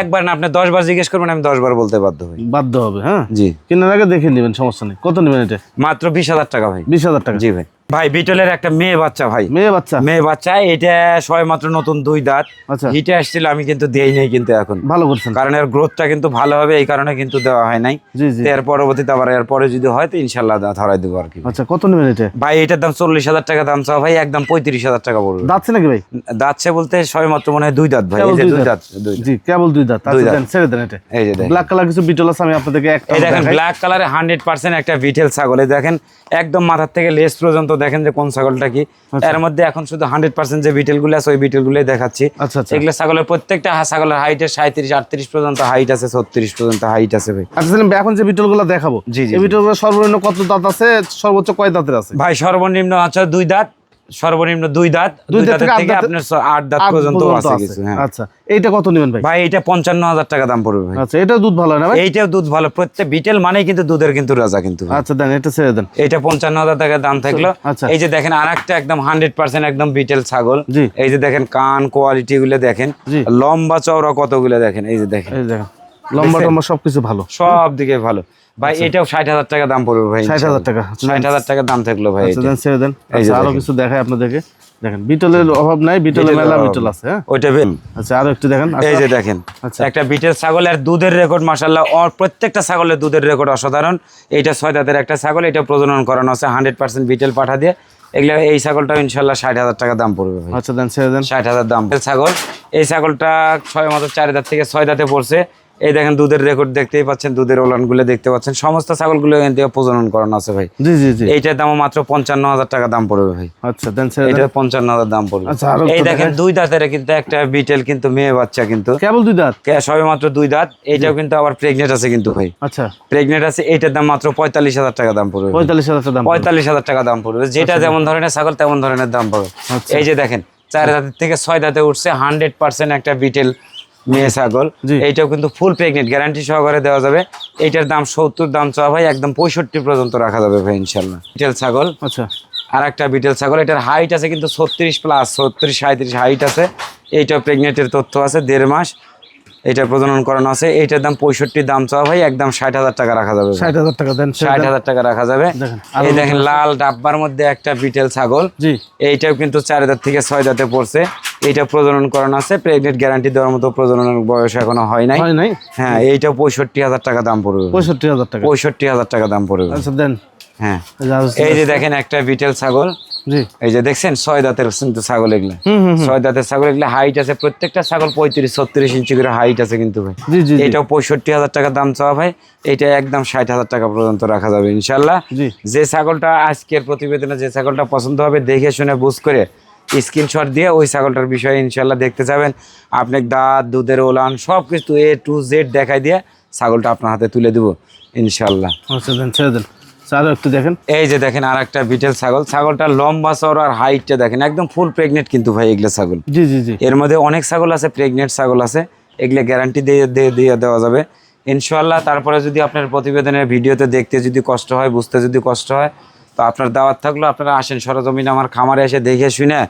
একবার না আপনি দশ বার জিজ্ঞেস করবেন আমি দশ বার বলতে বাধ্য হই। বাধ্য হবে হ্যাঁ? জি। কেনার আগে দেখে নেবেন সমস্যা নেই। কত নেবেন এটা? মাত্র বিশ হাজার টাকা ভাই। বিশ হাজার টাকা। জি ভাই। ভাই বিটলের একটা মেয়ে বাচ্চা ভাই। মেয়ে বাচ্চা? মেয়ে বাচ্চা এটা সবে মাত্র নতুন দুই দাঁত। আচ্ছা। হিটে আসছিল আমি কিন্তু দেই নাই কিন্তু এখন। ভালো করছেন। কারণ এর গ্রোথটা কিন্তু ভালো হবে এই কারণে কিন্তু দেওয়া হয় নাই। জি জি। এর পরবর্তীতে আবার এর পরে যদি হয় তো ইনশাল্লাহ ধরাই দেবো আর কি আচ্ছা কত নেবেন এটা? ভাই এটার দাম চল্লিশ হাজার টাকা দাম চাও ভাই একদম পঁয়ত্রিশ হাজার টাকা পড়বে। দাঁতছে নাকি ভাই? দাঁতছে বলতে সবে মাত্র মনে হয় দুই দাঁত ভাই এই যে দুই দাঁত। দাঁত দুই দাঁত। জি কেবল দুই দাঁত। দুই আচ্ছা দাঁত। দেন ছেড়ে দেন এটা। এই যে দেখেন ব্ল্যাক কালার কিছু বিটল আছে আমি আপনাদেরকে একটা এই দেখেন ব্ল্যাক কালারে হান্ড্রেড পার্সেন্ট একটা বিটেল ছাগল দেখেন। একদম মাথার থেকে লেস পর্যন্ত দেখেন যে কোন ছাগলটা কি। আচ্ছা। এর মধ্যে এখন শুধু হান্ড্রেড পার্সেন্ট যে বিটেলগুলো আছে ওই বিটেল গুলোই দেখাচ্ছি। আচ্ছা আচ্ছা। এগুলো ছাগলের প্রত্যেকটা ছাগলের হাইটের সাঁত্রিশ আটত্রিশ পর্যন্ত হাইট আছে ছত্রিশ পর্যন্ত হাইট আছে ভাই। আচ্ছা এখন যে বিটলগুলো দেখাবো জি, জি, বিটেলগুলো গুলো সর্বনিম্ন কত দাঁত আছে? সর্বোচ্চ কয় দাঁতের আছে? ভাই সর্বনিম্ন আছে দুই দাঁত। সর্বনিম্ন দুই দাঁত দুই দাঁত দাঁতের থেকে আপনার আট দাঁত পর্যন্ত আছে। কিছু হ্যাঁ। আচ্ছা এইটা কত নেবেন ভাই? ভাই এটা পঞ্চান্ন হাজার টাকা দাম পড়বে ভাই। আচ্ছা এটা দুধ ভালো না ভাই? এইটাও দুধ ভালো প্রত্যেক বিটেল মানেই কিন্তু দুধের কিন্তু রাজা কিন্তু আচ্ছা দেন এটা ছেড়ে দেন। এটা পঞ্চান্ন হাজার টাকা দাম থাকল। আচ্ছা। এই যে দেখেন আর একটা একদম হান্ড্রেড পার্সেন্ট একদম বিটেল ছাগল। এই যে দেখেন কান কোয়ালিটি গুলো দেখেন। লম্বা চওড়া কতগুলো দেখেন? এই যে দেখেন। দেখেন লম্বা টম্বা সবকিছু ভালো। সব দিকে ভালো। ভাই এটাও ষাট হাজার টাকা দাম পড়বে ভাই ষাট হাজার টাকা ষাট হাজার টাকা দাম থাকল ভাই আচ্ছা দেন ছেড়ে দেন। আচ্ছা আরও কিছু দেখাই আপনাদেরকে। দেখেন বিটলের অভাব নাই বিটলের মেলা বিটল আছে হ্যাঁ? ওইটা বেন আচ্ছা আরও একটু দেখেন। এই আচ্ছা, যে দেখেন। আচ্ছা। একটা বিটেল ছাগল আর দুধের রেকর্ড মাসাল্লাহ প্রত্যেকটা ছাগলের দুধের রেকর্ড অসাধারণ। এইটা ছয় দাঁতের একটা ছাগল এটা প্রজনন করানো আছে হান্ড্রেড পার্সেন্ট বিটেল পাঠা দিয়ে। এগুলো এই ছাগলটা ইনশাল্লাহ ষাট হাজার টাকা দাম পড়বে ভাই। আচ্ছা দেন ছেড়ে দেন। ষাট হাজার দাম। ছাগল এই ছাগলটা ছয় মাত্র চার দাঁত থেকে ছয় দাঁতে পড়ছে। এই দেখেন দুধের রেকর্ড দেখতেই পাচ্ছেন দুধের ওলানগুলো দেখতে পাচ্ছেন। সমস্ত ছাগলগুলো এখান থেকে প্রজনন করানো আছে ভাই। জি জি জি। এইটার দাম মাত্র পঞ্চান্ন হাজার টাকা দাম পড়বে ভাই। আচ্ছা এটা পঞ্চান্ন হাজার দাম পড়বে। আচ্ছা, এই দেখেন দুই দাঁতের কিন্তু একটা বিটেল কিন্তু মেয়ে বাচ্চা কিন্তু। কেবল দুই দাঁত? সবে মাত্র দুই দাঁত। এইটাও কিন্তু আবার প্রেগনেন্ট আছে কিন্তু ভাই। আচ্ছা। প্রেগনেন্ট আছে এইটার দাম মাত্র পঁয়তাল্লিশ হাজার টাকা দাম পড়বে পঁয়তাল্লিশ হাজার টাকা দাম পঁয়তাল্লিশ হাজার টাকা দাম পড়বে। যেটা যেমন ধরনের ছাগল তেমন ধরনের দাম পড়বে। আচ্ছা। এই যে দেখেন চার দাঁতের থেকে ছয় দাঁতে উঠছে হান্ড্রেড পার্সেন্ট একটা বিটেল মেয়ে ছাগল। এইটাও কিন্তু ফুল প্রেগনেন্ট গ্যারান্টি সহকারে দেওয়া যাবে। এইটার দাম সত্তর দাম চাওয়া ভাই একদম পঁয়ষট্টি পর্যন্ত রাখা যাবে ভাই ইনশাল্লাহ বিটেল ছাগল। আচ্ছা। আর একটা বিটেল ছাগল এটার হাইট আছে কিন্তু ছত্রিশ প্লাস ছত্রিশ সাঁত্রিশ হাইট আছে। এইটা প্রেগনেন্টের তথ্য আছে দেড় মাস। এটা প্রজনন করানো আছে। এইটার দাম পঁয়ষট্টি দাম চাওয়া ভাই একদম ষাট হাজার টাকা রাখা যাবে ষাট হাজার টাকা দেন ষাট হাজার টাকা রাখা যাবে। এই দেখেন লাল ডাব্বার মধ্যে একটা বিটেল ছাগল। জি। এইটাও কিন্তু চার হাজার থেকে ছয় দাঁতে পড়ছে। এইটা প্রজনন করানো আছে প্রেগনেন্ট গ্যারান্টি দেওয়ার মতো প্রজননের বয়স এখনও হয় নাই। হয় নাই? হ্যাঁ এইটা পঁয়ষট্টি হাজার টাকা দাম পড়বে। পঁয়ষট্টি হাজার টাকা। পঁয়ষট্টি হাজার টাকা দাম পড়বে। আচ্ছা দেন। হ্যাঁ। এই যে দেখেন একটা বিটেল ছাগল। এই যে দেখছেন ছয় দাঁতের কিন্তু ছাগল এগুলা। ছয় দাঁতের ছাগল এগুলা হাইট আছে প্রত্যেকটা ছাগল পঁয়ত্রিশ ছত্রিশ ইঞ্চি করে হাইট আছে কিন্তু ভাই। এটাও পঁয়ষট্টি হাজার টাকা দাম চাওয়া ভাই। এটা একদম ষাট হাজার টাকা পর্যন্ত রাখা যাবে ইনশাল্লাহ যে ছাগলটা আজকের প্রতিবেদনে যে ছাগলটা পছন্দ হবে দেখে শুনে বুঝ করে স্ক্রিনশট দিয়ে ওই ছাগলটার বিষয়ে ইনশাল্লাহ দেখতে যাবেন। আপনি দাঁত দুধের ওলান সব কিছু এ টু জেড দেখাই দিয়ে ছাগলটা আপনার হাতে তুলে দেবো ইনশাল্লাহ আচ্ছা ছেড়ে দেন। আচ্ছা, একটু দেখেন। এই যে দেখেন আর একটা বিটেল ছাগল। ছাগলটা লম্বা চওড়া আর হাইটটা দেখেন একদম ফুল প্রেগনেন্ট কিন্তু ভাই এগুলো ছাগল। জি জি জি। এর মধ্যে অনেক ছাগল আছে প্রেগনেন্ট ছাগল আছে এগুলো গ্যারান্টি দিয়ে দিয়ে দিয়ে দেওয়া যাবে। ইনশাল্লাহ তারপরে যদি আপনার প্রতিবেদনের ভিডিওতে দেখতে যদি কষ্ট হয় বুঝতে যদি কষ্ট হয় তো আপনার দাওয়াত থাকল আপনারা আসেন সরজমিন আমার খামারে এসে দেখে শুনে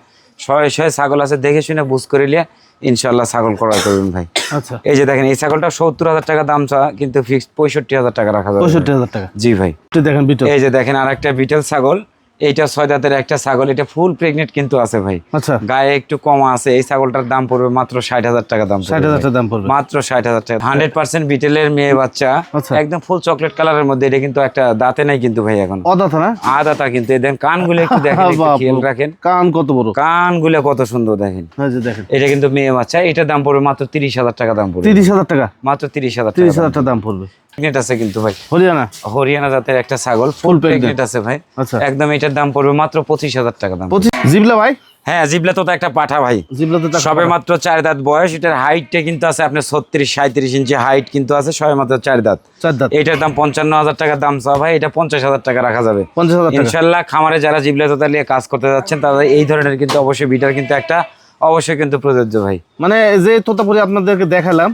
শয়ে শয়ে ছাগল আছে দেখে শুনে বুঝ করে নিয়ে ইনশাল্লাহ ছাগল ক্রয় করবেন ভাই। আচ্ছা। এই যে দেখেন এই ছাগলটা সত্তর হাজার টাকা দাম চা কিন্তু ফিক্সড পঁয়ষট্টি হাজার টাকা রাখা যাবে পঁয়ষট্টি হাজার টাকা। জি ভাই। একটু দেখেন বিটল। এই যে দেখেন আর একটা বিটেল ছাগল। এইটা ছয় দাঁতের একটা ছাগল এটা ফুল প্রেগনেন্ট কিন্তু আছে ভাই। আচ্ছা। গায়ে একটু কম আছে এই ছাগলটার দাম পড়বে মাত্র ষাট হাজার টাকা দাম ষাট হাজার টাকা দাম পড়বে। মাত্র ষাট হাজার টাকা। হান্ড্রেড পার্সেন্ট বিটেলের মেয়ে বাচ্চা আচ্ছা। একদম ফুল চকলেট কালারের মধ্যে এটা কিন্তু একটা দাঁতে নাই কিন্তু ভাই এখন। অদাথা না? আদাতা কিন্তু দেখেন কানগুলো একটু দেখেন খেয়াল রাখেন। কান কত বড়? কানগুলো কত সুন্দর দেখেন। দেখেন। এটা কিন্তু মেয়ে বাচ্চা এটার দাম পড়বে মাত্র তিরিশ হাজার টাকা দাম পড়বে। তিরিশ হাজার টাকা? মাত্র তিরিশ হাজার তিরিশ হাজার টাকা দাম পড়বে। প্রেগনেন্ট আছে কিন্তু ভাই। হরিয়ানা? হরিয়ানা জাতের একটা ছাগল। ফুল প্রেগনেন্ট আছে ভাই। আচ্ছা। একদম এটার দাম পড়বে মাত্র পঁচিশ হাজার টাকা দাম। জিবলা ভাই? হ্যাঁ জিবলা তো একটা পাঠা ভাই। জিবলা তো সবে মাত্র চার দাঁত বয়স এটার হাইটটা কিন্তু আছে আপনার ছত্রিশ সাঁত্রিশ ইঞ্চি হাইট কিন্তু আছে সবে মাত্র চার দাঁত। চার দাঁত। এটার দাম পঞ্চান্ন হাজার টাকা দাম চাওয়া ভাই এটা পঞ্চাশ হাজার টাকা রাখা যাবে। পঞ্চাশ হাজার টাকা। ইনশাল্লাহ খামারে যারা জিবলা তোতা নিয়ে কাজ করতে যাচ্ছেন তাদের এই ধরনের কিন্তু অবশ্যই বিটার কিন্তু একটা অবশ্যই কিন্তু প্রযোজ্য ভাই। মানে যে তোতাপুরি আপনাদেরকে দেখালাম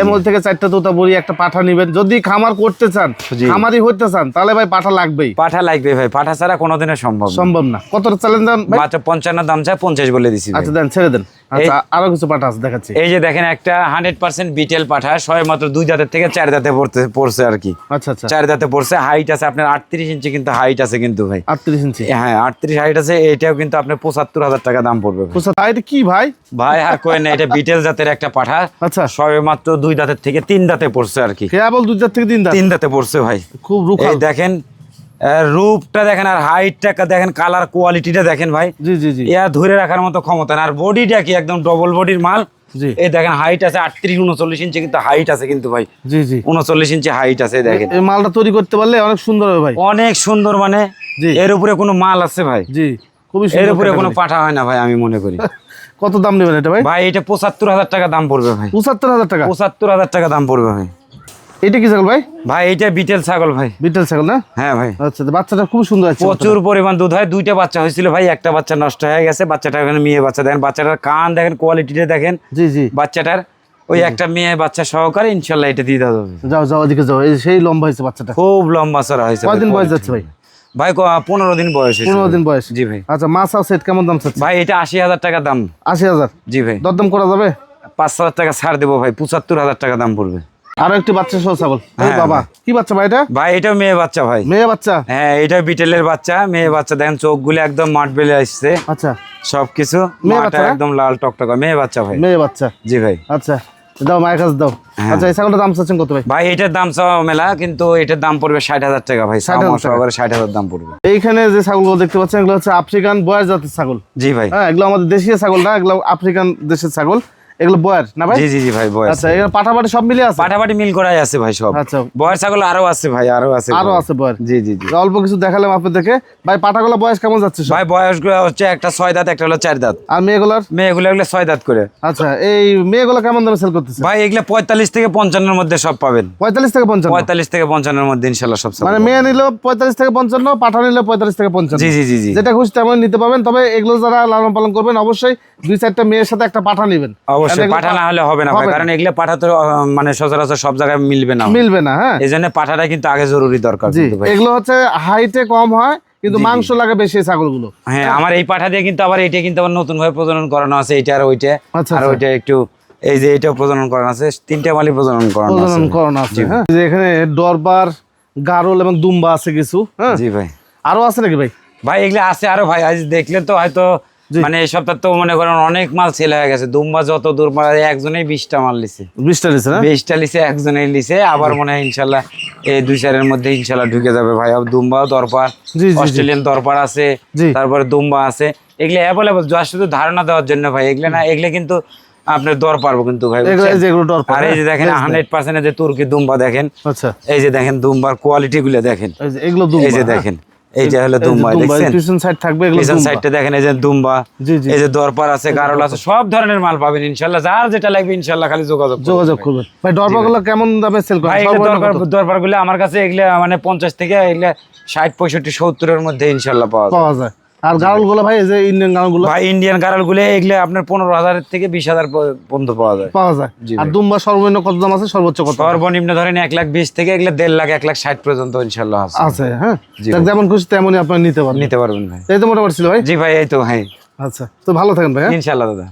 এর মধ্যে থেকে চারটা তোতাপুরি একটা পাঠা নিবেন। যদি খামার করতে চান। খামারি হইতে চান তাহলে ভাই পাঠা লাগবেই। পাঠা লাগবে ভাই পাঠা ছাড়া কোনোদিনও সম্ভব না। সম্ভব না। কত চ্যালেঞ্জ ভাই? মাত্র পঞ্চান্ন দাম চায় পঞ্চাশ বলে দিছি আচ্ছা দেন ছেড়ে দেন। আচ্ছা আরও কিছু পাঠা আছে দেখাচ্ছি। এই যে দেখেন একটা হান্ড্রেড পার্সেন্ট বিটেল পাঠা সবে মাত্র দুই দাঁতের থেকে চার দাঁতে পড়তে পড়ছে আর কি। আচ্ছা আচ্ছা। চার দাঁতে পড়ছে হাইট আছে আপনার আটত্রিশ ইঞ্চি কিন্তু হাইট আছে কিন্তু ভাই। আটত্রিশ ইঞ্চি? হ্যাঁ আটত্রিশ হাইট আছে এটাও কিন্তু আপনার পঁচাত্তর হাজার টাকা দাম পড়বে এটা কি ভাই? ভাই আর কই না এটা বিটেল জাতের একটা পাঠা। আচ্ছা। সবে মাত্র দুই দাঁতের থেকে তিন দাঁতে পড়ছে আর কি। কেবল দুই দাঁত থেকে তিন দাঁত? তিন দাঁতে পড়ছে ভাই। খুব রুখা। এই দেখেন রূপটা দেখেন আর হাইটটা দেখেন কালার কোয়ালিটিটা দেখেন ভাই। জি জি জি। এয়া ধরে রাখার মতো ক্ষমতা আর বডিটা কি একদম ডবল বডির মাল? এই দেখেন হাইট আছে আটত্রিশ উনচল্লিশ ইঞ্চি কিন্তু হাইট আছে কিন্তু ভাই। জি জি। উনচল্লিশ ইঞ্চি হাইট আছে দেখেন। এই মালটা তৈরি করতে পারলে অনেক সুন্দর হবে ভাই। অনেক সুন্দর মানে। এর উপরে কোনো মাল আছে ভাই? জি। খুবই এর উপরে কোনো পাঠা হয় না ভাই আমি মনে করি। কত দাম নেবেন এটা ভাই? ভাই এটা পঁচাত্তর হাজার টাকা দাম পড়বে ভাই। পঁচাত্তর হাজার টাকা? পঁচাত্তর হাজার টাকা দাম পড়বে ভাই। এটা কি ছাগল ভাই? ভাই এটা বিটেল ছাগল ভাই। বিটেল ছাগল না? হ্যাঁ ভাই। আচ্ছা তো বাচ্চাটা খুব সুন্দর আছে প্রচুর পরিমাণ দুধ হয় দুইটা বাচ্চা হয়েছিল ভাই একটা বাচ্চা নষ্ট হয়ে গেছে বাচ্চাটা এখানে মেয়ে বাচ্চা। দেখেন বাচ্চাটার কান দেখেন কোয়ালিটিটা দেখেন। জি জি। বাচ্চাটার ওই একটা মেয়ে বাচ্চা সহকারে ইনশাল্লাহ এটা দিয়ে দেওয়া যাবে। যাও যাও ওদিকে যাও এই সেই লম্বা হয়েছে বাচ্চাটা। খুব লম্বা চড়া হয়েছে কয়দিন বয়স যাচ্ছে ভাই? ভাই পনেরো দিন বয়স পনেরো দিন বয়স। জি ভাই। আচ্ছা মাছ আর সেট কেমন দাম ভাই এটা আশি হাজার টাকা দাম। আশি হাজার? জি ভাই। দরদাম করা যাবে? পাঁচ হাজার টাকা ছাড় দেবো ভাই পঁচাত্তর হাজার টাকা দাম পড়বে। আরও একটি বাচ্চা সহ ছাগল। হ্যাঁ, বাবা কি বাচ্চা ভাই এটা? ভাই এটাও মেয়ে বাচ্চা ভাই। মেয়ে বাচ্চা? হ্যাঁ এটা বিটেলের বাচ্চা মেয়ে বাচ্চা। দেখেন চোখগুলো একদম মাঠ বেলে আসছে। আচ্ছা। সবকিছু মেয়ে বাচ্চা একদম লাল টকটকা। মেয়ে বাচ্চা ভাই। মেয়ে বাচ্চা। জি ভাই। আচ্ছা। দাও মায়ের কাছে দাও। হ্যাঁ। আচ্ছা এই ছাগলটার দাম চাচ্ছেন কত ভাই? ভাই এটার দাম চাওয়া মেলা কিন্তু এটার দাম পড়বে ষাট হাজার টাকা ভাই। 60,000 সামা সহকারে ষাট হাজার দাম পড়বে। এইখানে যে ছাগলগুলো দেখতে পাচ্ছেন এগুলো হচ্ছে আফ্রিকান বয়স জাতের ছাগল। জি ভাই। হ্যাঁ এগুলো আমাদের দেশীয় ছাগল না এগুলো আফ্রিকান দেশের ছাগল। এগুলো বয়ার না ভাই? জি জি জি ভাই বয়স আচ্ছা এগুলো পাঠাপাটি সব মিলিয়ে আছে? পাটাপাটি মিল করাই আছে ভাই সব। আচ্ছা। বয়স ছাগল আরও আছে ভাই আরও আছে আরও আছে বয়ার? জি জি জি। অল্প কিছু দেখালাম আপনাদেরকে। ভাই পাঠাগুলো বয়স কেমন যাচ্ছে ভাই বয়সগুলো হচ্ছে একটা ছয় দাঁত একটা হলো চার দাঁত। আর মেয়েগুলার? মেয়েগুলো এগুলো ছয় দাঁত করে। আচ্ছা এই মেয়েগুলো কেমন দামে সেল করতেছে? ভাই এগুলো পঁয়তাল্লিশ থেকে পঞ্চান্নের মধ্যে সব পাবেন। পঁয়তাল্লিশ থেকে পঞ্চান্ন? পঁয়তাল্লিশ থেকে পঞ্চান্নের মধ্যে ইনশাল্লাহ সব মানে মেয়ে নিল পঁয়তাল্লিশ থেকে পঞ্চান্ন পাঠা নিল পঁয়তাল্লিশ থেকে পঞ্চান্ন। জি জি জি জি। যেটা খুশি তেমন নিতে পারবেন তবে এগুলো যারা লালন পালন করবেন অবশ্যই দুই চারটা মেয়ের সাথে একটা পাঠা নেবেন। অবশ্যই। অবশ্যই। পাঠা না হলে হবে না ভাই কারণ এগুলো পাঠা তো মানে সচরাচর সব জায়গায় মিলবে না। মিলবে না হ্যাঁ। এই জন্য পাঠাটা কিন্তু আগে জরুরি দরকার এগুলো হচ্ছে হাইটে কম হয় কিন্তু মাংস লাগে বেশি ছাগলগুলো। হ্যাঁ আমার এই পাঠা দিয়ে কিন্তু আবার এইটা কিন্তু আবার নতুন ভাবে প্রজনন করানো আছে এইটা আর ওইটা। আচ্ছা, আর আচ্ছা। ওইটা একটু এই যে এইটাও প্রজনন করানো আছে তিনটা মালি প্রজনন করানো আছে। প্রজনন করানো আছে হ্যাঁ। যে এখানে ডরবার গারল এবং দুম্বা আছে কিছু হ্যাঁ। জি ভাই। আরও আছে নাকি ভাই? ভাই এগুলো আছে আরও ভাই আজ দেখলে তো হয়তো মানে এই সপ্তাহ তো মনে করেন অনেক মাল সেল হয়ে গেছে। দুম্বা যত দূর একজনেই বিশটা মাল লিছে। বিশটা নিচ্ছে না? বিশটা লিছে একজনেই লিছে। আবার মনে হয় ইনশাল্লাহ এই দুই চারের মধ্যে ইনশাল্লাহ ঢুকে যাবে। ভাই আর দুম্বাও দরবার জি, জি, জি। অস্ট্রেলিয়ান দরবার আছে। তারপরে দুম্বা আছে। এগুলো অ্যাভেলেবল যা শুধু ধারণা দেওয়ার জন্য ভাই এগুলো না এগুলো কিন্তু আপনার দর পারব কিন্তু ভাই আর এই যে? দেখেন হান্ড্রেড পার্সেন্ট যে তুর্কি দুম্বা দেখেন আচ্ছা। এই যে দেখেন দুম্বার কোয়ালিটি গুলো দেখেন। এই যে এগুলো দুম্বা। এই যে? দেখেন। এই যে হলো দুম্বা দেখছেন? পিছন সাইড থাকবে এগুলো পিছন সাইডটা দেখেন এই যে দুম্বা। এই যে দরপার আছে গারল আছে সব ধরনের মাল পাবেন ইনশাল্লাহ যার যেটা লাগবে ইনশাল্লাহ খালি যোগাযোগ যোগাযোগ করবেন। ভাই দরপারগুলো কেমন দামে সেল করেন? এগুলো দরপার দরকার দরবারগুলো আমার কাছে এগুলা মানে পঞ্চাশ থেকে এগুলো ষাট পঁয়ষট্টি সত্তরের মধ্যে ইনশাল্লাহ পাওয়া যায়। পাওয়া যায়। আর গারলগুলো ভাই যে ইন্ডিয়ান গারলগুলো ভাই ইন্ডিয়ান গারালগুলো এগুলো আপনার পনেরো হাজার থেকে বিশ হাজার পর্যন্ত পাওয়া যায়। পাওয়া যায়। আর দুম্বা সর্বনিম্ন কত দাম আছে? সর্বোচ্চ কত? সর্বনিম্ন ধরেন এক লাখ বিশ থেকে এগুলো দেড় লাখ এক লাখ ষাট পর্যন্ত ইনশাল্লাহ আছে। আছে হ্যাঁ? যেমন খুশি তেমনই আপনার নিতে পারবেন। নিতে পারবেন ভাই। এই তো মোটামুটি ছিল ভাই? জি ভাই এই তো ভাই আচ্ছা তো ভালো থাকেন ভাই হ্যাঁ? ইনশাল্লাহ দাদা।